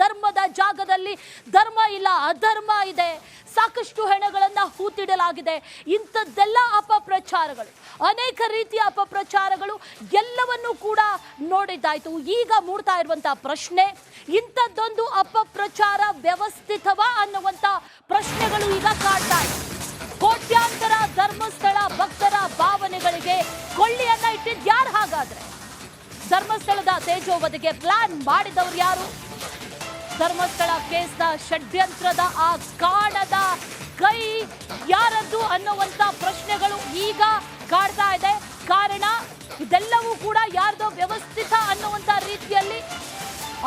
ಧರ್ಮದ ಜಾಗದಲ್ಲಿ ಧರ್ಮ ಇಲ್ಲ, ಅಧರ್ಮ ಇದೆ. ಸಾಕಷ್ಟು ಹೆಣಗಳನ್ನು ಹೂತಿಡಲಾಗಿದೆ. ಇಂಥದ್ದೆಲ್ಲ ಅಪಪ್ರಚಾರಗಳು, ಅನೇಕ ರೀತಿಯ ಅಪಪ್ರಚಾರಗಳು ಎಲ್ಲವನ್ನೂ ಕೂಡ ನೋಡಿದ್ದಾಯಿತು. ಈಗ ಮೂಡ್ತಾ ಇರುವಂಥ ಪ್ರಶ್ನೆ, ಇಂಥದ್ದೊಂದು ಅಪಪ್ರಚಾರ ವ್ಯವಸ್ಥಿತವಾ ಅನ್ನುವಂಥ ಪ್ರಶ್ನೆಗಳು ಈಗ ಕಾಡ್ತಾ ಇದೆ ಕೋಟ್ಯಾಂತರ ಧರ್ಮಸ್ಥಳ ಭಕ್ತರ ಭಾವನೆಗಳಿಗೆ ಕೊಳ್ಳಿಯನ್ನ ಇಟ್ಟಿದ್ದು ಯಾರು ಹಾಗಾದ್ರೆ? ಧರ್ಮಸ್ಥಳದ ತೇಜೋವಧಿಗೆ ಪ್ಲಾನ್ ಮಾಡಿದವರು ಯಾರು? ಧರ್ಮಸ್ಥಳ ಕೇಸ್ನ ಷಡ್ಯಂತ್ರದ ಆ ಕಾಣದ ಕೈ ಯಾರದ್ದು ಅನ್ನುವಂತ ಪ್ರಶ್ನೆಗಳು ಈಗ ಕಾಡ್ತಾ ಇದೆ. ಕಾರಣ, ಇದೆಲ್ಲವೂ ಕೂಡ ಯಾರ್ದೋ ವ್ಯವಸ್ಥಿತ ಅನ್ನುವಂತ ರೀತಿಯಲ್ಲಿ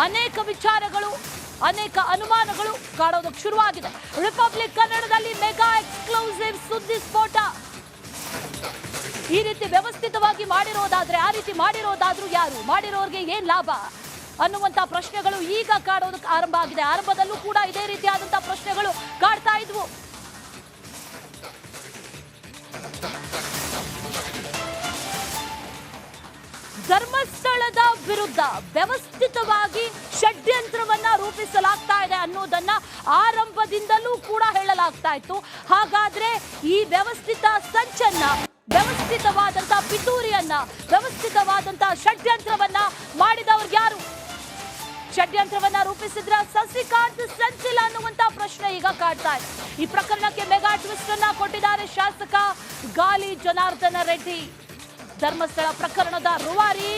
ಅನೇಕ ವಿಚಾರಗಳು, ಅನೇಕ ಅನುಮಾನಗಳು ಕಾಡೋದಕ್ಕೆ ಶುರುವಾಗಿದೆ. ರಿಪಬ್ಲಿಕ್ ಕನ್ನಡದಲ್ಲಿ ಮೆಗಾ ಎಕ್ಸ್ಕ್ಲೂಸಿವ್ ಸುದ್ದಿ ಸ್ಫೋಟ. ಈ ರೀತಿ ವ್ಯವಸ್ಥಿತವಾಗಿ ಮಾಡಿರೋದಾದ್ರೆ, ಆ ರೀತಿ ಮಾಡಿರೋದಾದ್ರೂ ಯಾರು? ಮಾಡಿರೋರಿಗೆ ಏನ್ ಲಾಭ? ಅನ್ನುವಂತ ಪ್ರಶ್ನೆಗಳು ಈಗ ಕಾಡೋದಕ್ಕೆ ಆರಂಭ ಆಗಿದೆ. ಆರಂಭದಲ್ಲೂ ಕೂಡ ಇದೇ ರೀತಿಯಾದಂತಹ ಪ್ರಶ್ನೆಗಳು ಕಾಡ್ತಾ ಇದ್ವು. ಧರ್ಮಸ್ಥಳದ ವಿರುದ್ಧ ವ್ಯವಸ್ಥಿತವಾಗಿ ಷಡ್ಯಂತ್ರವನ್ನ ರೂಪಿಸಲಾಗ್ತಾ ಇದೆ ಅನ್ನೋದನ್ನ ಆರಂಭದಿಂದಲೂ ಕೂಡ ಹೇಳಲಾಗ್ತಾ ಇತ್ತು. ಹಾಗಾದ್ರೆ ಈ ವ್ಯವಸ್ಥಿತ ಸಂಚನ್ನ, ವ್ಯವಸ್ಥಿತವಾದಂತಹ ಪಿತೂರಿಯನ್ನ, ವ್ಯವಸ್ಥಿತವಾದಂತಹ ಷಡ್ಯಂತ್ರವನ್ನ ಮಾಡಿದವ್ರು ಯಾರು? ಷಡ್ಯಂತ್ರವನ್ನ ರೂಪಿಸಿದ್ರ ಸಸಿಕಾಂತ್ ಸಂಚಿಲ ಅನ್ನುವಂತ ಪ್ರಶ್ನೆ ಈಗ ಕಾಡ್ತಾ ಇದೆ. ಈ ಪ್ರಕರಣಕ್ಕೆ ಮೆಗಾ ಟ್ವಿಸ್ಟ್ ಅನ್ನ ಕೊಟ್ಟಿದ್ದಾರೆ ಶಾಸಕ ಗಾಲಿ ಜನಾರ್ದನ ರೆಡ್ಡಿ. ಧರ್ಮಸ್ಥಳ ಪ್ರಕರಣದ ರುವಾರಿ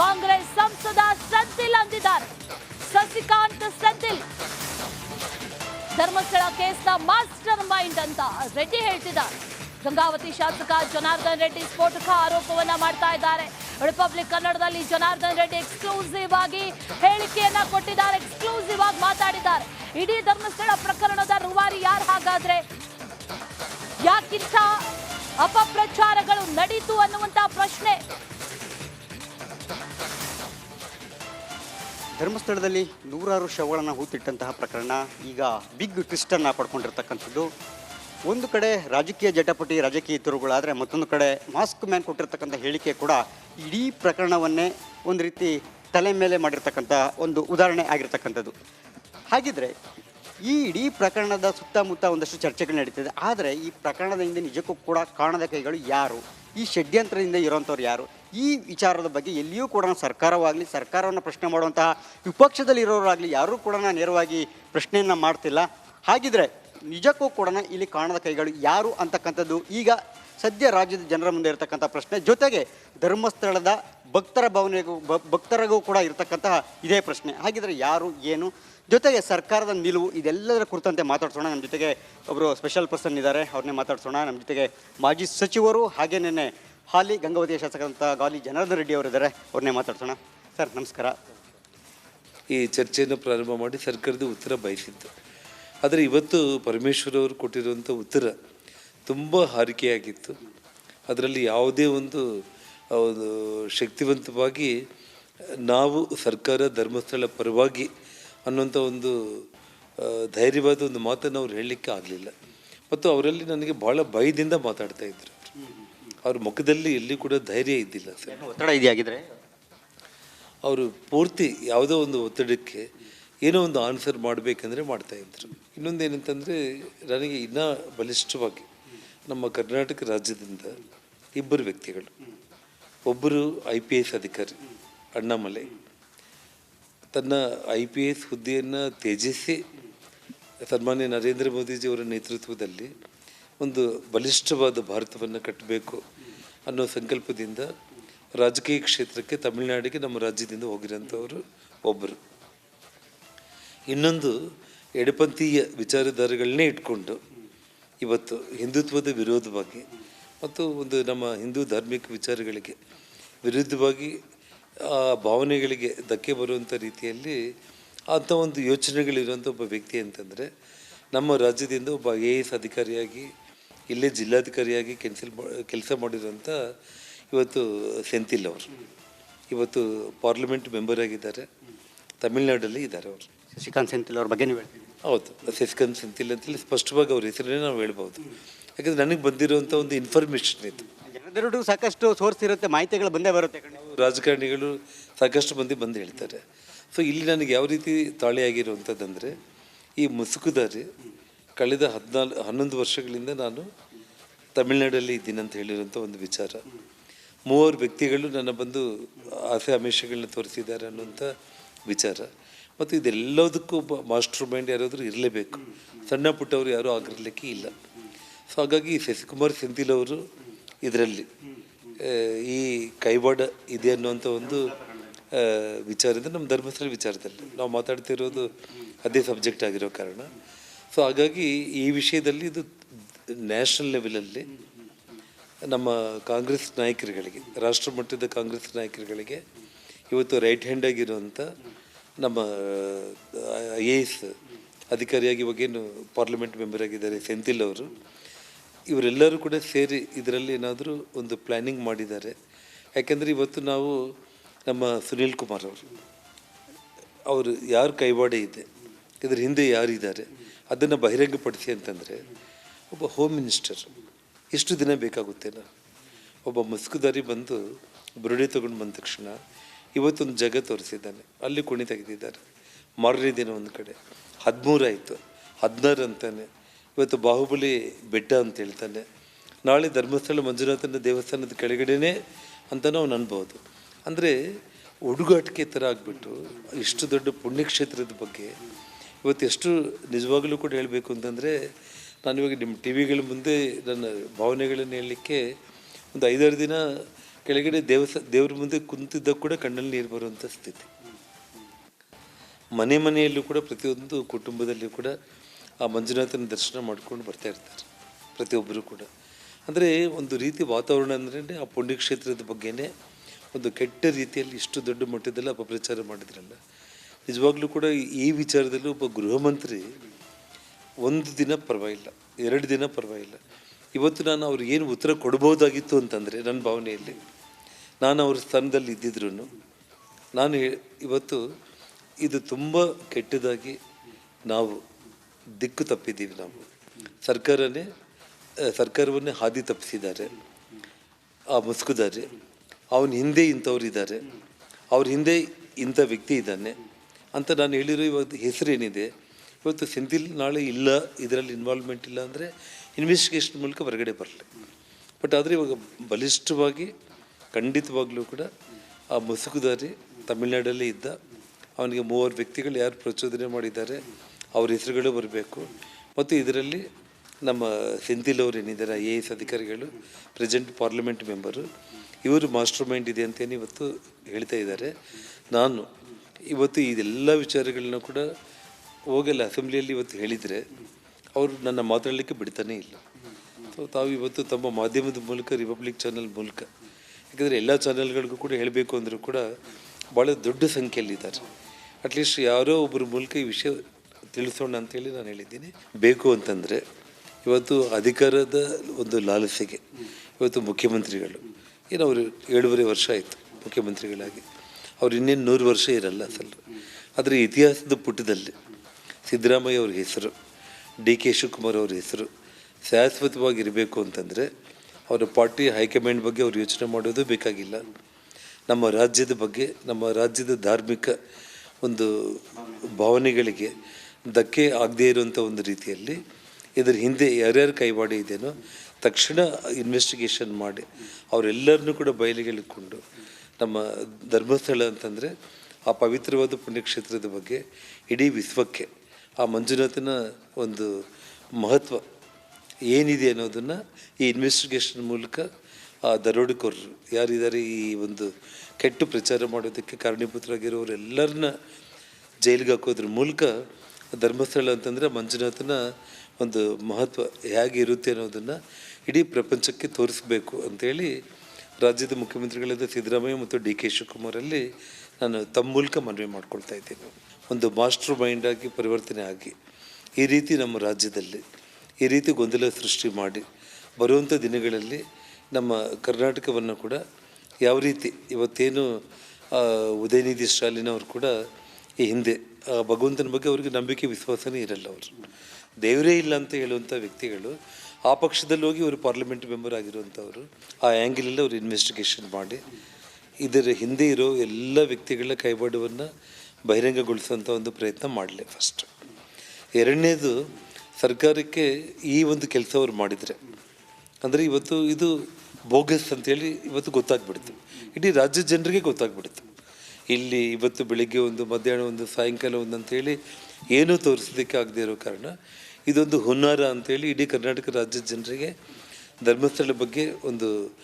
ಕಾಂಗ್ರೆಸ್ ಸಂಸದ ಸಂಚಿಲ್ ಅಂದಿದ್ದಾರೆ. ಸಸಿಕಾಂತ್ ಸಂಚಿಲ್ ಧರ್ಮಸ್ಥಳ ಕೇಸ್ನ ಮಾಸ್ಟರ್ ಮೈಂಡ್ ಅಂತ ರೆಡ್ಡಿ ಹೇಳ್ತಿದ್ದಾರೆ. ಗಂಗಾವತಿ ಶಾಸಕ ಜನಾರ್ದನ್ ರೆಡ್ಡಿ ಸ್ಫೋಟಕ ಆರೋಪವನ್ನ ಮಾಡ್ತಾ ಇದ್ದಾರೆ. ರಿಪಬ್ಲಿಕ್ ಕನ್ನಡದಲ್ಲಿ ಜನಾರ್ದನ್ ರೆಡ್ಡಿ ಎಕ್ಸ್ಕ್ಲೂಸಿವ್ ಆಗಿ ಹೇಳಿಕೆಯನ್ನ ಕೊಟ್ಟಿದ್ದಾರೆ. ಎಕ್ಸ್ಕ್ಲೂಸಿವ್ ಆಗಿ ಮಾತಾಡಿದ್ದಾರೆ. ಇಡೀ ಧರ್ಮಸ್ಥಳ ಪ್ರಕರಣದ ರುವಾರಿ ಯಾರು ಹಾಗಾದ್ರೆ? ಯಾಕಿಂತ ಅಪಪ್ರಚಾರಗಳು ನಡೀತು ಅನ್ನುವಂತ ಪ್ರಶ್ನೆ. ಧರ್ಮಸ್ಥಳದಲ್ಲಿ ನೂರಾರು ಶವಗಳನ್ನು ಹೂತಿಟ್ಟಂತಹ ಪ್ರಕರಣ ಈಗ ಬಿಗ್ ಟ್ವಿಸ್ಟ್ ಅನ್ನ ಪಡ್ಕೊಂಡಿರ್ತಕ್ಕಂಥದ್ದು. ಒಂದು ಕಡೆ ರಾಜಕೀಯ ಜಟಾಪಟಿ ರಾಜಕೀಯ ತಿರುಗಳಾದರೆ ಮತ್ತೊಂದು ಕಡೆ ಮಾಸ್ಕ್ ಮ್ಯಾನ್ ಕೊಟ್ಟಿರ್ತಕ್ಕಂಥ ಹೇಳಿಕೆ ಕೂಡ ಇಡೀ ಪ್ರಕರಣವನ್ನೇ ಒಂದು ರೀತಿ ತಲೆ ಮೇಲೆ ಮಾಡಿರ್ತಕ್ಕಂಥ ಒಂದು ಉದಾಹರಣೆ ಆಗಿರ್ತಕ್ಕಂಥದ್ದು. ಹಾಗಿದ್ರೆ ಈ ಇಡೀ ಪ್ರಕರಣದ ಸುತ್ತಮುತ್ತ ಒಂದಷ್ಟು ಚರ್ಚೆಗಳು ನಡೀತದೆ. ಆದರೆ ಈ ಪ್ರಕರಣದ ಹಿಂದೆ ನಿಜಕ್ಕೂ ಕೂಡ ಕಾಣದ ಕೈಗಳು ಯಾರು? ಈ ಷಡ್ಯಂತ್ರದಿಂದ ಇರೋಂಥವ್ರು ಯಾರು? ಈ ವಿಚಾರದ ಬಗ್ಗೆ ಎಲ್ಲಿಯೂ ಕೂಡ ಸರ್ಕಾರವಾಗಲಿ, ಸರ್ಕಾರವನ್ನು ಪ್ರಶ್ನೆ ಮಾಡುವಂತಹ ವಿಪಕ್ಷದಲ್ಲಿ ಇರೋರಾಗಲಿ ಯಾರೂ ಕೂಡ ನೇರವಾಗಿ ಪ್ರಶ್ನೆಯನ್ನು ಮಾಡ್ತಿಲ್ಲ. ಹಾಗಿದ್ರೆ ನಿಜಕ್ಕೂ ಕೂಡ ಇಲ್ಲಿ ಕಾಣದ ಕೈಗಳು ಯಾರು ಅಂತಕ್ಕಂಥದ್ದು ಈಗ ಸದ್ಯ ರಾಜ್ಯದ ಜನರ ಮುಂದೆ ಇರತಕ್ಕಂಥ ಪ್ರಶ್ನೆ, ಜೊತೆಗೆ ಧರ್ಮಸ್ಥಳದ ಭಕ್ತರ ಭಾವನೆಗೂ ಭಕ್ತರಿಗೂ ಕೂಡ ಇರತಕ್ಕಂತಹ ಇದೇ ಪ್ರಶ್ನೆ. ಹಾಗಿದ್ರೆ ಯಾರು, ಏನು? ಜೊತೆಗೆ ಸರ್ಕಾರದ ನಿಲುವು, ಇದೆಲ್ಲದರ ಕುರಿತಂತೆ ಮಾತಾಡ್ಸೋಣ. ನಮ್ಮ ಜೊತೆಗೆ ಒಬ್ಬರು ಸ್ಪೆಷಲ್ ಪರ್ಸನ್ ಇದ್ದಾರೆ, ಅವ್ರನ್ನೇ ಮಾತಾಡ್ಸೋಣ. ನಮ್ಮ ಜೊತೆಗೆ ಮಾಜಿ ಸಚಿವರು ಹಾಗೇನೇ ಹಾಲಿ ಗಂಗಾವತಿಯ ಶಾಸಕರಂತ ಗಾಲಿ ಜನಾರ್ದನ್ ರೆಡ್ಡಿ ಅವರಿದ್ದಾರೆ. ಅವ್ರನ್ನೇ ಮಾತಾಡ್ಸೋಣ. ಸರ್, ನಮಸ್ಕಾರ. ಈ ಚರ್ಚೆಯನ್ನು ಪ್ರಾರಂಭ ಮಾಡಿ ಸರ್ಕಾರದ ಉತ್ತರ ಬಯಸಿತ್ತು ಆದರೆ ಇವತ್ತು ಪರಮೇಶ್ವರ ಅವರು ಕೊಟ್ಟಿರುವಂಥ ಉತ್ತರ ತುಂಬ ಹಾರಿಕೆಯಾಗಿತ್ತು. ಅದರಲ್ಲಿ ಯಾವುದೇ ಒಂದು ಒಂದು ಶಕ್ತಿವಂತವಾಗಿ ನಾವು ಸರ್ಕಾರ ಧರ್ಮಸ್ಥಳ ಪರವಾಗಿ ಅನ್ನುವಂಥ ಒಂದು ಧೈರ್ಯವಾದ ಒಂದು ಮಾತನ್ನು ಅವ್ರು ಹೇಳಲಿಕ್ಕೆ ಆಗಲಿಲ್ಲ. ಮತ್ತು ಅವರಲ್ಲಿ ನನಗೆ ಭಾಳ ಭಯದಿಂದ ಮಾತಾಡ್ತಾ ಇದ್ರು ಅವ್ರ. ಮುಖದಲ್ಲಿ ಎಲ್ಲಿ ಕೂಡ ಧೈರ್ಯ ಇದ್ದಿಲ್ಲ ಸರ್. ಒತ್ತಡ ಇದೆಯಾಗಿದ್ರೆ? ಅವರು ಪೂರ್ತಿ ಯಾವುದೋ ಒಂದು ಒತ್ತಡಕ್ಕೆ ಏನೋ ಒಂದು ಆನ್ಸರ್ ಮಾಡಬೇಕಂದ್ರೆ ಮಾಡ್ತಾ ಇದ್ರು. ಇನ್ನೊಂದು ಏನಂತಂದರೆ ನನಗೆ ಇನ್ನೂ ಬಲಿಷ್ಠವಾಗಿ ನಮ್ಮ ಕರ್ನಾಟಕ ರಾಜ್ಯದಿಂದ ಇಬ್ಬರು ವ್ಯಕ್ತಿಗಳು. ಒಬ್ಬರು ಐ ಪಿ ಎಸ್ ಅಧಿಕಾರಿ, ಅಣ್ಣಾಮಲೆ. ತನ್ನ ಐ ಪಿ ಎಸ್ ಹುದ್ದೆಯನ್ನು ತ್ಯಜಿಸಿ ಸನ್ಮಾನ್ಯ ನರೇಂದ್ರ ಮೋದಿಜಿಯವರ ನೇತೃತ್ವದಲ್ಲಿ ಒಂದು ಬಲಿಷ್ಠವಾದ ಭಾರತವನ್ನು ಕಟ್ಟಬೇಕು ಅನ್ನೋ ಸಂಕಲ್ಪದಿಂದ ರಾಜಕೀಯ ಕ್ಷೇತ್ರಕ್ಕೆ ತಮಿಳುನಾಡಿಗೆ ನಮ್ಮ ರಾಜ್ಯದಿಂದ ಹೋಗಿರೋಂಥವರು ಒಬ್ಬರು ಇನ್ನೊಂದು ಎಡಪಂಥೀಯ ವಿಚಾರಧಾರೆಗಳನ್ನೇ ಇಟ್ಕೊಂಡು ಇವತ್ತು ಹಿಂದುತ್ವದ ವಿರೋಧವಾಗಿ ಮತ್ತು ಒಂದು ನಮ್ಮ ಹಿಂದೂ ಧಾರ್ಮಿಕ ವಿಚಾರಗಳಿಗೆ ವಿರುದ್ಧವಾಗಿ, ಆ, ಭಾವನೆಗಳಿಗೆ ಧಕ್ಕೆ ಬರುವಂಥ ರೀತಿಯಲ್ಲಿ ಅಂಥ ಒಂದು ಯೋಚನೆಗಳಿರುವಂಥ ಒಬ್ಬ ವ್ಯಕ್ತಿ ಅಂತಂದರೆ ನಮ್ಮ ರಾಜ್ಯದಿಂದ ಒಬ್ಬ ಐ ಎ ಎಸ್ ಅಧಿಕಾರಿಯಾಗಿ, ಇಲ್ಲೇ ಜಿಲ್ಲಾಧಿಕಾರಿಯಾಗಿ ಕೆನ್ಸಲ್ ಕೆಲಸ ಮಾಡಿರುವಂಥ ಇವತ್ತು ಸೆಂಥಿಲ್ ಅವರು. ಇವತ್ತು ಪಾರ್ಲಿಮೆಂಟ್ ಮೆಂಬರ್ ಆಗಿದ್ದಾರೆ. ತಮಿಳ್ನಾಡಲ್ಲಿ ಇದ್ದಾರೆ ಅವರು. ಶಶಿಕಾಂತ್ ಸೆಂಥಿಲ್ ಅವ್ರ ಬಗ್ಗೆ ನೀವು ಹೇಳ್ತೀವಿ ಹೌದು ಅದು ಎತ್ಕೊಂಡ್ಸಂತಿಲ್ಲ ಅಂತೇಳಿ ಸ್ಪಷ್ಟವಾಗಿ ಅವ್ರ ಹೆಸರನ್ನೇ ನಾವು ಹೇಳ್ಬೋದು. ಯಾಕಂದ್ರೆ ನನಗೆ ಬಂದಿರುವಂಥ ಒಂದು ಇನ್ಫಾರ್ಮೇಷನ್ ಇದು. ಜನರೆರಡು ಸಾಕಷ್ಟು ಸೋರ್ಸ್ ಇರುತ್ತೆ ಮಾಹಿತಿಗಳು ಬಂದೇ ಬರುತ್ತೆ. ರಾಜಕಾರಣಿಗಳು ಸಾಕಷ್ಟು ಮಂದಿ ಬಂದು ಹೇಳ್ತಾರೆ. ಸೊ ಇಲ್ಲಿ ನನಗೆ ಯಾವ ರೀತಿ ತಾಳೆಯಾಗಿರುವಂಥದ್ದಂದರೆ ಈ ಮುಸುಕುದಾರಿ ಕಳೆದ ಹದಿನಾಲ್ಕು ಹನ್ನೊಂದು ವರ್ಷಗಳಿಂದ ನಾನು ತಮಿಳ್ನಾಡಲ್ಲಿ ಇದ್ದೀನಿ ಅಂತ ಹೇಳಿರುವಂಥ ಒಂದು ವಿಚಾರ. ಮೂವರು ವ್ಯಕ್ತಿಗಳು ನನ್ನ ಬಂದು ಆಸೆ ಆಮಿಷಗಳನ್ನ ತೋರಿಸಿದ್ದಾರೆ ಅನ್ನುವಂಥ ವಿಚಾರ. ಮತ್ತು ಇದೆಲ್ಲದಕ್ಕೂ ಒಬ್ಬ ಮಾಸ್ಟರ್ ಮೈಂಡ್ ಯಾರಾದರೂ ಇರಲೇಬೇಕು. ಸಣ್ಣ ಪುಟ್ಟವರು ಯಾರೂ ಆಗಿರಲಿಕ್ಕೆ ಇಲ್ಲ. ಸೊ ಹಾಗಾಗಿ ಶಶಿಕುಮಾರ್ ಸೆಂಥಿಲ್ ಅವರು ಇದರಲ್ಲಿ ಈ ಕೈವಾಡ ಇದೆ ಅನ್ನುವಂಥ ಒಂದು ವಿಚಾರ ವಿಚಾರದಿಂದ ನಮ್ಮ ಧರ್ಮಸ್ಥಳ ವಿಚಾರದಲ್ಲಿ ನಾವು ಮಾತಾಡ್ತಿರೋದು ಅದೇ ಸಬ್ಜೆಕ್ಟ್ ಆಗಿರೋ ಕಾರಣ. ಸೊ ಹಾಗಾಗಿ ಈ ವಿಷಯದಲ್ಲಿ ಇದು ನ್ಯಾಷನಲ್ ಲೆವೆಲಲ್ಲಿ ನಮ್ಮ ಕಾಂಗ್ರೆಸ್ ನಾಯಕರುಗಳಿಗೆ ರಾಷ್ಟ್ರ ಮಟ್ಟದ ಕಾಂಗ್ರೆಸ್ ನಾಯಕರುಗಳಿಗೆ ಇವತ್ತು ರೈಟ್ ಹ್ಯಾಂಡ್ ಆಗಿರುವಂಥ ನಮ್ಮ ಐ ಎ ಎಸ್ ಅಧಿಕಾರಿಯಾಗಿ ಇವಾಗೇನು ಪಾರ್ಲಿಮೆಂಟ್ ಮೆಂಬರ್ ಆಗಿದ್ದಾರೆ ಸೆಂಥಿಲ್ ಅವರು, ಇವರೆಲ್ಲರೂ ಕೂಡ ಸೇರಿ ಇದರಲ್ಲಿ ಏನಾದರೂ ಒಂದು ಪ್ಲ್ಯಾನಿಂಗ್ ಮಾಡಿದ್ದಾರೆ. ಯಾಕೆಂದರೆ ಇವತ್ತು ನಾವು ನಮ್ಮ ಸುನೀಲ್ ಕುಮಾರ್ ಅವರು ಅವರು ಯಾರು ಕೈವಾಡೆ ಇದೆ, ಇದರ ಹಿಂದೆ ಯಾರಿದ್ದಾರೆ, ಅದನ್ನು ಬಹಿರಂಗಪಡಿಸಿ ಅಂತಂದರೆ ಒಬ್ಬ ಹೋಮ್ ಮಿನಿಸ್ಟರ್ ಎಷ್ಟು ದಿನ ಬೇಕಾಗುತ್ತೇನ? ಒಬ್ಬ ಮುಸ್ಕುದಾರಿ ಬಂದು ಬುರುಡೆ ತೊಗೊಂಡು ಬಂದ ತಕ್ಷಣ ಇವತ್ತೊಂದು ಜಗ ತೋರಿಸಿದ್ದಾನೆ. ಅಲ್ಲಿ ಕುಣಿ ತೆಗೆದಿದ್ದಾರೆ. ಮಾರನೇ ದಿನ ಒಂದು ಕಡೆ. ಹದಿಮೂರು ಆಯಿತು. ಹದಿನಾರು ಅಂತಾನೆ. ಇವತ್ತು ಬಾಹುಬಲಿ ಬೆಟ್ಟ ಅಂತ ಹೇಳ್ತಾನೆ. ನಾಳೆ ಧರ್ಮಸ್ಥಳ ಮಂಜುನಾಥನ ದೇವಸ್ಥಾನದ ಕೆಳಗಡೆನೇ ಅಂತಲೂ ಅವನು ಅನ್ಬೋದು. ಅಂದರೆ ಹುಡುಗಾಟಿಕೆ ಥರ ಆಗಿಬಿಟ್ಟು ಇಷ್ಟು ದೊಡ್ಡ ಪುಣ್ಯಕ್ಷೇತ್ರದ ಬಗ್ಗೆ ಇವತ್ತು ಎಷ್ಟು ನಿಜವಾಗಲೂ ಕೂಡ ಹೇಳಬೇಕು ಅಂತಂದರೆ ನಾನು ಇವಾಗ ನಿಮ್ಮ ಟಿ ವಿಗಳ ಮುಂದೆ ನನ್ನ ಭಾವನೆಗಳನ್ನು ಹೇಳಲಿಕ್ಕೆ ಒಂದು ಐದಾರು ದಿನ ಕೆಳಗಡೆ ದೇವಸ ದೇವ್ರ ಮುಂದೆ ಕುಂತಿದ್ದ ಕೂಡ ಕಣ್ಣಲ್ಲಿ ನೀರು ಬರುವಂಥ ಸ್ಥಿತಿ. ಮನೆ ಮನೆಯಲ್ಲೂ ಕೂಡ ಪ್ರತಿಯೊಂದು ಕುಟುಂಬದಲ್ಲಿಯೂ ಕೂಡ ಆ ಮಂಜುನಾಥನ ದರ್ಶನ ಮಾಡ್ಕೊಂಡು ಬರ್ತಾ ಇರ್ತಾರೆ, ಪ್ರತಿಯೊಬ್ಬರು ಕೂಡ. ಅಂದರೆ ಒಂದು ರೀತಿ ವಾತಾವರಣ ಅಂದ್ರೆ ಆ ಪುಣ್ಯಕ್ಷೇತ್ರದ ಬಗ್ಗೆನೇ ಒಂದು ಕೆಟ್ಟ ರೀತಿಯಲ್ಲಿ ಇಷ್ಟು ದೊಡ್ಡ ಮಟ್ಟದಲ್ಲಿ ಅಪಪ್ರಚಾರ ಮಾಡಿದ್ರಲ್ಲ. ನಿಜವಾಗ್ಲೂ ಕೂಡ ಈ ವಿಚಾರದಲ್ಲಿ ಒಬ್ಬ ಗೃಹ ಮಂತ್ರಿ ಒಂದು ದಿನ ಪರವಾಗಿಲ್ಲ, ಎರಡು ದಿನ ಪರವಾಗಿಲ್ಲ. ಇವತ್ತು ನಾನು ಅವ್ರಿಗೆ ಏನು ಉತ್ತರ ಕೊಡ್ಬೋದಾಗಿತ್ತು ಅಂತಂದರೆ ನನ್ನ ಭಾವನೆಯಲ್ಲಿ, ನಾನು ಅವ್ರ ಸ್ಥಾನದಲ್ಲಿ ಇದ್ದಿದ್ರು ನಾನು ಇವತ್ತು ಇದು ತುಂಬ ಕೆಟ್ಟದಾಗಿ ನಾವು ದಿಕ್ಕು ತಪ್ಪಿದ್ದೀವಿ ನಾವು. ಸರ್ಕಾರನೇ ಸರ್ಕಾರವನ್ನೇ ಹಾದಿ ತಪ್ಪಿಸಿದ್ದಾರೆ. ಆ ಮುಸ್ಕುದಾರೆ ಅವನ ಹಿಂದೆ ಇಂಥವ್ರು ಇದ್ದಾರೆ. ಅವ್ರ ಹಿಂದೆ ಇಂಥ ವ್ಯಕ್ತಿ ಇದ್ದಾನೆ ಅಂತ ನಾನು ಹೇಳಿರೋ ಇವತ್ತು ಹೆಸರೇನಿದೆ. ಇವತ್ತು ಸೆಂಥಿಲ್ ನಾಳೆ ಇಲ್ಲ, ಇದರಲ್ಲಿ ಇನ್ವಾಲ್ವ್ಮೆಂಟ್ ಇಲ್ಲ ಅಂದರೆ ಇನ್ವೆಸ್ಟಿಗೇಷನ್ ಮೂಲಕ ಹೊರಗಡೆ ಬರಲಿ. ಬಟ್ ಆದರೆ ಇವಾಗ ಬಲಿಷ್ಠವಾಗಿ, ಖಂಡಿತವಾಗಲೂ ಕೂಡ ಆ ಮುಸುಕುದಾರಿ ತಮಿಳ್ನಾಡಲ್ಲಿ ಇದ್ದ, ಅವನಿಗೆ ಮೂವರು ವ್ಯಕ್ತಿಗಳು ಯಾರು ಪ್ರಚೋದನೆ ಮಾಡಿದ್ದಾರೆ, ಅವ್ರ ಹೆಸರುಗಳು ಬರಬೇಕು. ಮತ್ತು ಇದರಲ್ಲಿ ನಮ್ಮ ಸೆಂಥಿಲ್ ಅವರು ಏನಿದ್ದಾರೆ, ಐ ಎ ಎಸ್ ಅಧಿಕಾರಿಗಳು, ಪ್ರೆಸೆಂಟ್ ಪಾರ್ಲಿಮೆಂಟ್ ಮೆಂಬರು, ಇವರು ಮಾಸ್ಟರ್ ಮೈಂಡ್ ಇದೆ ಅಂತೇನು ಇವತ್ತು ಹೇಳ್ತಾ ಇದ್ದಾರೆ. ನಾನು ಇವತ್ತು ಇದೆಲ್ಲ ವಿಚಾರಗಳನ್ನ ಕೂಡ ಹೋಗಲ್ಲ, ಅಸೆಂಬ್ಲಿಯಲ್ಲಿ ಇವತ್ತು ಹೇಳಿದರೆ ಅವರು ನನ್ನ ಮಾತಾಡಲಿಕ್ಕೆ ಬಿಡ್ತಾನೇ ಇಲ್ಲ. ಸೊ ತಾವು ಇವತ್ತು ತಮ್ಮ ಮಾಧ್ಯಮದ ಮೂಲಕ ರಿಪಬ್ಲಿಕ್ ಚಾನಲ್ ಮೂಲಕ, ಯಾಕಂದರೆ ಎಲ್ಲ ಚಾನಲ್ಗಳಿಗೂ ಕೂಡ ಹೇಳಬೇಕು ಅಂದರೂ ಕೂಡ ಭಾಳ ದೊಡ್ಡ ಸಂಖ್ಯೆಯಲ್ಲಿದ್ದಾರೆ. ಅಟ್ಲೀಸ್ಟ್ ಯಾರೋ ಒಬ್ಬರ ಮೂಲಕ ಈ ವಿಷಯ ತಿಳಿಸೋಣ ಅಂತೇಳಿ ನಾನು ಹೇಳಿದ್ದೀನಿ. ಬೇಕು ಅಂತಂದರೆ ಇವತ್ತು ಅಧಿಕಾರದ ಒಂದು ಲಾಲಸೆಗೆ ಇವತ್ತು ಮುಖ್ಯಮಂತ್ರಿಗಳು, ಏನು ಅವರು ಏಳುವರೆ ವರ್ಷ ಆಯಿತು ಮುಖ್ಯಮಂತ್ರಿಗಳಾಗಿ. ಅವ್ರು ಇನ್ನೇನು ನೂರು ವರ್ಷ ಇರಲ್ಲ ಅಸಲು. ಆದರೆ ಇತಿಹಾಸದ ಪುಟದಲ್ಲಿ ಸಿದ್ದರಾಮಯ್ಯ ಅವ್ರ ಹೆಸರು ಡಿ ಕೆ ಶಿವಕುಮಾರ್ ಅವ್ರ ಹೆಸರು. ಶಾಶ್ವತವಾಗಿರಬೇಕು ಅಂತಂದರೆ ಅವರ ಪಾರ್ಟಿ ಹೈಕಮಾಂಡ್ ಬಗ್ಗೆ ಅವ್ರು ಯೋಚನೆ ಮಾಡೋದು ಬೇಕಾಗಿಲ್ಲ. ನಮ್ಮ ರಾಜ್ಯದ ಬಗ್ಗೆ, ನಮ್ಮ ರಾಜ್ಯದ ಧಾರ್ಮಿಕ ಒಂದು ಭಾವನೆಗಳಿಗೆ ಧಕ್ಕೆ ಆಗದೇ ಇರುವಂಥ ಒಂದು ರೀತಿಯಲ್ಲಿ ಇದರ ಹಿಂದೆ ಯಾರ್ಯಾರು ಕೈವಾಡ ಇದೆಯೋ ತಕ್ಷಣ ಇನ್ವೆಸ್ಟಿಗೇಷನ್ ಮಾಡಿ ಅವರೆಲ್ಲರನ್ನೂ ಕೂಡ ಬಯಲಿಗೆಳಿಕೊಂಡು ನಮ್ಮ ಧರ್ಮಸ್ಥಳ ಅಂತಂದರೆ ಆ ಪವಿತ್ರವಾದ ಪುಣ್ಯಕ್ಷೇತ್ರದ ಬಗ್ಗೆ ಇಡೀ ವಿಶ್ವಕ್ಕೆ ಆ ಮಂಜುನಾಥನ ಒಂದು ಮಹತ್ವ ಏನಿದೆ ಅನ್ನೋದನ್ನು ಈ ಇನ್ವೆಸ್ಟಿಗೇಷನ್ ಮೂಲಕ ಆ ದರೋಡೆಕೋರರು ಯಾರಿದ್ದಾರೆ ಈ ಒಂದು ಕೆಟ್ಟು ಪ್ರಚಾರ ಮಾಡೋದಕ್ಕೆ ಕಾರಣೀಭೂತರಾಗಿರೋರೆಲ್ಲರನ್ನ ಜೈಲಿಗೆ ಹಾಕೋದ್ರ ಮೂಲಕ ಧರ್ಮಸ್ಥಳ ಅಂತಂದರೆ ಮಂಜುನಾಥನ ಒಂದು ಮಹತ್ವ ಹೇಗೆ ಇರುತ್ತೆ ಅನ್ನೋದನ್ನು ಇಡೀ ಪ್ರಪಂಚಕ್ಕೆ ತೋರಿಸ್ಬೇಕು ಅಂತೇಳಿ ರಾಜ್ಯದ ಮುಖ್ಯಮಂತ್ರಿಗಳಾದ ಸಿದ್ದರಾಮಯ್ಯ ಮತ್ತು ಡಿ ಕೆ ಶಿವಕುಮಾರಲ್ಲಿ ನಾನು ತಮ್ಮ ಮೂಲಕ ಮನವಿ ಮಾಡ್ಕೊಳ್ತಾ ಇದ್ದೀನಿ. ಒಂದು ಮಾಸ್ಟರ್ ಮೈಂಡಾಗಿ ಪರಿವರ್ತನೆ ಆಗಿ ಈ ರೀತಿ ನಮ್ಮ ರಾಜ್ಯದಲ್ಲಿ, ಈ ರೀತಿ ಗೊಂದಲ ಸೃಷ್ಟಿ ಮಾಡಿ ಬರುವಂಥ ದಿನಗಳಲ್ಲಿ ನಮ್ಮ ಕರ್ನಾಟಕವನ್ನು ಕೂಡ ಯಾವ ರೀತಿ ಇವತ್ತೇನು ಉದಯನಿಧಿ ಸ್ಟಾಲಿನ್ ಅವರು ಕೂಡ ಈ ಹಿಂದೆ ಭಗವಂತನ ಬಗ್ಗೆ ಅವರಿಗೆ ನಂಬಿಕೆ, ವಿಶ್ವಾಸನೇ ಇರಲ್ಲ ಅವರು. ದೇವರೇ ಇಲ್ಲ ಅಂತ ಹೇಳುವಂಥ ವ್ಯಕ್ತಿಗಳು ಆ ಪಕ್ಷದಲ್ಲಿ ಹೋಗಿ ಅವರು ಪಾರ್ಲಿಮೆಂಟ್ ಮೆಂಬರ್ ಆಗಿರುವಂಥವರು, ಆ ಆ್ಯಂಗಲಲ್ಲಿ ಅವರು ಇನ್ವೆಸ್ಟಿಗೇಷನ್ ಮಾಡಿ, ಇದರ ಹಿಂದೆ ಇರೋ ಎಲ್ಲ ವ್ಯಕ್ತಿಗಳ ಕೈವಾಡವನ್ನು ಬಹಿರಂಗಗೊಳಿಸುವಂಥ ಒಂದು ಪ್ರಯತ್ನ ಮಾಡಲಿ ಫಸ್ಟ್ ಎರಡನೇದು ಸರ್ಕಾರಕ್ಕೆ ಈ ಒಂದು ಕೆಲಸ ಅವ್ರು ಮಾಡಿದರೆ. ಅಂದರೆ ಇವತ್ತು ಇದು ಬೋಗಸ್ ಅಂತೇಳಿ ಇವತ್ತು ಗೊತ್ತಾಗ್ಬಿಡ್ತು. ಇಡೀ ರಾಜ್ಯದ ಜನರಿಗೆ ಗೊತ್ತಾಗ್ಬಿಡ್ತು. ಇಲ್ಲಿ ಇವತ್ತು ಬೆಳಿಗ್ಗೆ ಒಂದು, ಮಧ್ಯಾಹ್ನ ಒಂದು, ಸಾಯಂಕಾಲ ಒಂದು ಅಂತೇಳಿ ಏನೂ ತೋರಿಸೋದಕ್ಕೆ ಆಗದೇ ಇರೋ ಕಾರಣ ಇದೊಂದು ಹುನ್ನಾರ ಅಂತೇಳಿ ಇಡೀ ಕರ್ನಾಟಕ ರಾಜ್ಯದ ಜನರಿಗೆ ಧರ್ಮಸ್ಥಳ ಬಗ್ಗೆ ಒಂದು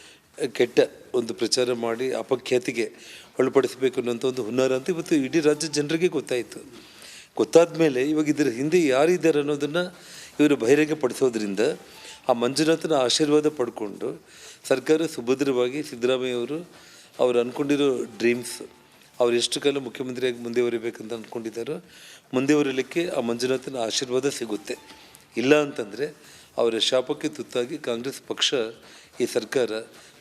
ಕೆಟ್ಟ ಒಂದು ಪ್ರಚಾರ ಮಾಡಿ ಅಪಖ್ಯಾತಿಗೆ ಒಳಪಡಿಸಬೇಕು ಅನ್ನೋಂಥ ಒಂದು ಹುನ್ನಾರ ಅಂತ ಇವತ್ತು ಇಡೀ ರಾಜ್ಯದ ಜನರಿಗೆ ಗೊತ್ತಾಯಿತು. ಗೊತ್ತಾದ ಮೇಲೆ ಇವಾಗ ಇದರ ಹಿಂದೆ ಯಾರಿದ್ದಾರೆ ಅನ್ನೋದನ್ನು ಇವರು ಬಹಿರಂಗಪಡಿಸೋದ್ರಿಂದ ಆ ಮಂಜುನಾಥನ ಆಶೀರ್ವಾದ ಪಡ್ಕೊಂಡು ಸರ್ಕಾರ ಸುಭದ್ರವಾಗಿ ಸಿದ್ದರಾಮಯ್ಯ ಅವರು ಅಂದ್ಕೊಂಡಿರೋ ಡ್ರೀಮ್ಸ್, ಅವ್ರು ಎಷ್ಟು ಕಾಲ ಮುಖ್ಯಮಂತ್ರಿಯಾಗಿ ಮುಂದುವರಿಬೇಕಂತ ಅಂದ್ಕೊಂಡಿದ್ದಾರೋ ಮುಂದುವರಿಲಿಕ್ಕೆ ಆ ಮಂಜುನಾಥನ ಆಶೀರ್ವಾದ ಸಿಗುತ್ತೆ. ಇಲ್ಲ ಅಂತಂದರೆ ಅವರ ಶಾಪಕ್ಕೆ ತುತ್ತಾಗಿ ಕಾಂಗ್ರೆಸ್ ಪಕ್ಷ ಈ ಸರ್ಕಾರ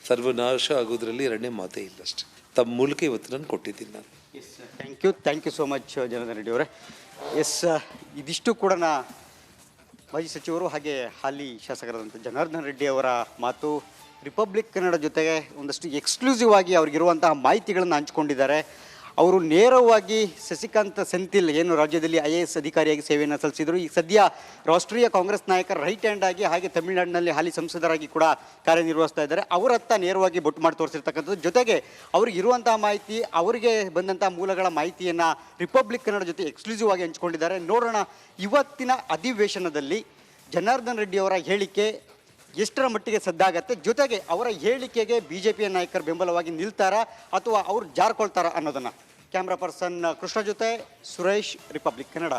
ಸರ್ವನಾಶ ಆಗೋದ್ರಲ್ಲಿ ಎರಡನೇ ಮಾತೇ ಇಲ್ಲ ಅಷ್ಟೆ ತಮ್ಮ ಮೂಲಕ ಇವತ್ತು ನಾನು ಕೊಟ್ಟಿದ್ದೀನಿ ನಾನು. Yes thank you thank you so much Janardhan Reddy ಅವರೇ. ಎಸ್ ಇದಿಷ್ಟು ಕೂಡ ನಾ ಮಾಜಿ ಸಚಿವರು ಹಾಗೆ ಹಾಲಿ ಶಾಸಕರಾದಂಥ ಜನಾರ್ದನ್ ರೆಡ್ಡಿ ಅವರ ಮಾತು ರಿಪಬ್ಲಿಕ್ ಕನ್ನಡ ಜೊತೆಗೆ ಒಂದಷ್ಟು ಎಕ್ಸ್ಕ್ಲೂಸಿವ್ ಆಗಿ ಅವ್ರಿಗಿರುವಂತಹ ಮಾಹಿತಿಗಳನ್ನು ಹಂಚಿಕೊಂಡಿದ್ದಾರೆ. ಅವರು ನೇರವಾಗಿ ಶಶಿಕಾಂತ್ ಸೆಂಥಿಲ್, ಏನು ರಾಜ್ಯದಲ್ಲಿ ಐ ಎ ಎಸ್ ಅಧಿಕಾರಿಯಾಗಿ ಸೇವೆಯನ್ನು ಸಲ್ಲಿಸಿದರು. ಈಗ ಸದ್ಯ ರಾಷ್ಟ್ರೀಯ ಕಾಂಗ್ರೆಸ್ ನಾಯಕ ರೈಟ್ ಹ್ಯಾಂಡ್ ಆಗಿ ಹಾಗೆ ತಮಿಳುನಾಡಿನಲ್ಲಿ ಹಾಲಿ ಸಂಸದರಾಗಿ ಕೂಡ ಕಾರ್ಯನಿರ್ವಹಿಸ್ತಾ ಇದ್ದಾರೆ. ಅವರತ್ತ ನೇರವಾಗಿ ಬೊಟ್ಟು ಮಾಡಿ ತೋರಿಸಿರ್ತಕ್ಕಂಥದ್ದು. ಜೊತೆಗೆ ಅವ್ರಿಗೆ ಇರುವಂತಹ ಮಾಹಿತಿ, ಅವರಿಗೆ ಬಂದಂತಹ ಮೂಲಗಳ ಮಾಹಿತಿಯನ್ನು ರಿಪಬ್ಲಿಕ್ ಕನ್ನಡ ಜೊತೆ ಎಕ್ಸ್ಕ್ಲೂಸಿವ್ ಆಗಿ ಹಂಚಿಕೊಂಡಿದ್ದಾರೆ. ನೋಡೋಣ ಇವತ್ತಿನ ಅಧಿವೇಶನದಲ್ಲಿ ಜನಾರ್ದನ್ ರೆಡ್ಡಿ ಅವರ ಹೇಳಿಕೆ ಎಷ್ಟರ ಮಟ್ಟಿಗೆ ಸದ್ದಾಗತ್ತೆ ಜೊತೆಗೆ ಅವರ ಹೇಳಿಕೆಗೆ ಬಿ ಜೆ ಪಿಯ ನಾಯಕರು ಬೆಂಬಲವಾಗಿ ನಿಲ್ತಾರಾ ಅಥವಾ ಅವ್ರು ಜಾರ್ಕೊಳ್ತಾರಾ ಅನ್ನೋದನ್ನು? ಕ್ಯಾಮ್ರಾ ಪರ್ಸನ್ ಕೃಷ್ಣ ಜೊತೆ ಸುರೇಶ್ ರಿಪಬ್ಲಿಕ್ ಕನ್ನಡ.